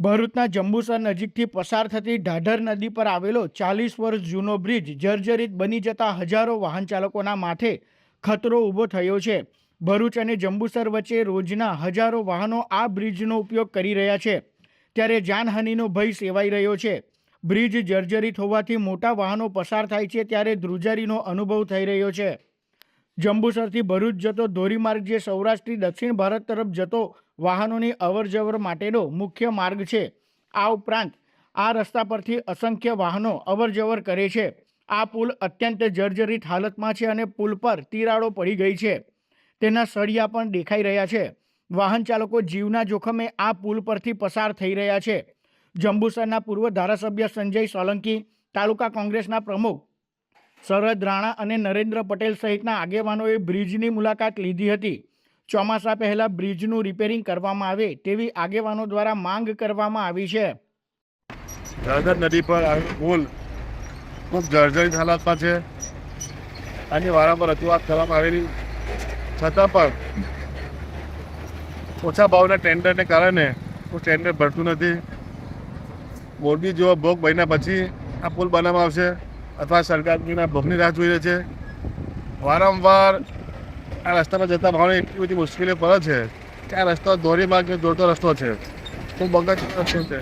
ભરૂચના જંબુસર નજીકથી પસાર થતી ઢાઢર નદી પર આવેલો ચાલીસ વર્ષ જૂનો બ્રિજ જર્જરિત બની જતા હજારો વાહન ચાલકોના માથે ખતરો ઊભો થયો છે. ભરૂચ અને જંબુસર વચ્ચે રોજના હજારો વાહનો આ બ્રિજનો ઉપયોગ કરી રહ્યા છે. ત્યારે જાનહાનિનો ભય સેવાઈ રહ્યો છે. બ્રિજ જર્જરિત હોવાથી મોટા વાહનો પસાર થાય છે ત્યારે ધ્રુજારીનો અનુભવ થઈ રહ્યો છે. જંબુસરથી ભરૂચ જતો ધોરીમાર્ગ જે સૌરાષ્ટ્રથી દક્ષિણ ભારત તરફ જતો વાહનોની અવરજવર માટેનો મુખ્ય માર્ગ છે. આ ઉપરાંત આ રસ્તા પરથી અસંખ્ય વાહનો અવરજવર કરે છે. આ પુલ અત્યંત જર્જરિત હાલતમાં છે અને પુલ પર તિરાડો પડી ગઈ છે. તેના સળિયા પણ દેખાઈ રહ્યા છે. વાહન ચાલકો જીવના જોખમે આ પુલ પરથી પસાર થઈ રહ્યા છે. જંબુસરના પૂર્વ ધારાસભ્ય સંજય સોલંકી, તાલુકા કોંગ્રેસના પ્રમુખ શરદ રાણા અને નરેન્દ્ર પટેલ સહિતના આગેવાનોએ બ્રિજની મુલાકાત લીધી હતી. ચોમાસા પહેલા બ્રિજનું રિપેરિંગ કરવામાં આવે તેવી આગેવાનો દ્વારા માંગ કરવામાં આવી છે. જળધર નદી પર પુલ ખૂબ જર્જરિત હાલતમાં છે. આની વારંવાર રજૂઆત કરવામાં આવેલી. છતાં પણ ઓછા ભાવના ટેન્ડરને કારણે કોઈ ટેન્ડર ભરતું નથી. મોરબી જેવો ભોગ બન્યા પછી આ પુલ બનાવવામાં આવશે. અથવા સરકારના ભોગની રાહ જોઈ રહી છે. વારંવાર આ રસ્તામાં જતા ભાવને એટલી બધી મુશ્કેલી પડે છે કે આ રસ્તો ધોરીમાર્ગને જોડતો રસ્તો છે. ખૂબ બગત રસ્તો છે.